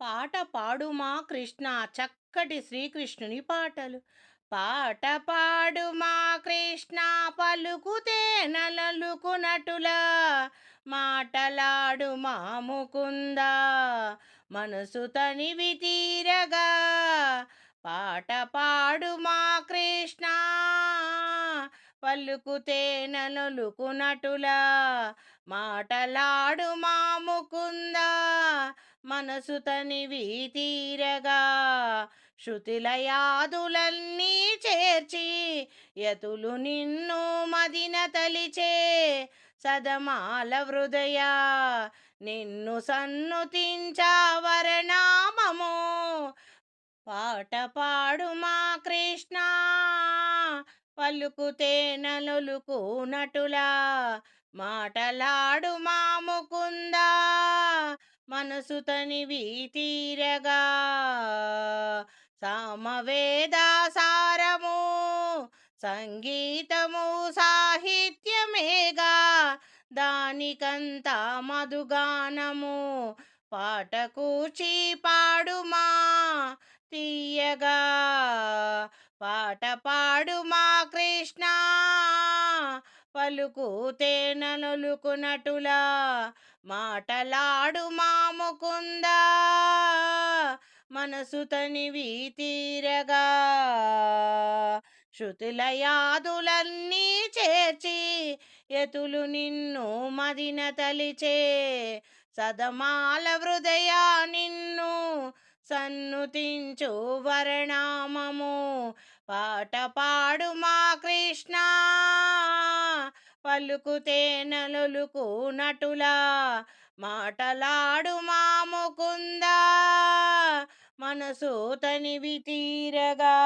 పాట పాడుమా కృష్ణ చక్కటి శ్రీకృష్ణుని పాటలు. పాట పాడుమా కృష్ణ పలుకుతే నలలుకునటులా మాటలాడు మా ముకుంద మనసు తనివి తీరగా. పాట పాడుమా కృష్ణ పలుకుతే నలుకునటులా మాటలాడు మా ముకుందా మనసు తనివి తీరగా శృతిలయాదులన్నీ చేర్చి యతులు నిన్ను మదిన తలిచే సదమాల హృదయ. నిన్ను సన్నుతించవరణామము పాట పాడు మా కృష్ణ. పలుకుతే నలుకు నటులా మాటలాడు మా మనసు తనివి తీరగా. సామవేద సారము సంగీతము సాహిత్యమేగా. దానికంతా మధుగానము పాట పాడుమా తీయగా. పాట పాడుమా కృష్ణ పలుకుతే నలుకునటులా మాటలాడు మా ముకుంద మనసు తనివి తీరగా. శృతులయాదులన్నీ చేర్చి ఎతులు నిన్ను మదిన తలిచే సదమాల హృదయ నిన్ను సన్నుతించు వరణామము పాట పాడు మా కృష్ణ. పలుకుతే నలుకు నటులా మాటలాడు మా ముకుంద మనసు తనివి తీరగా.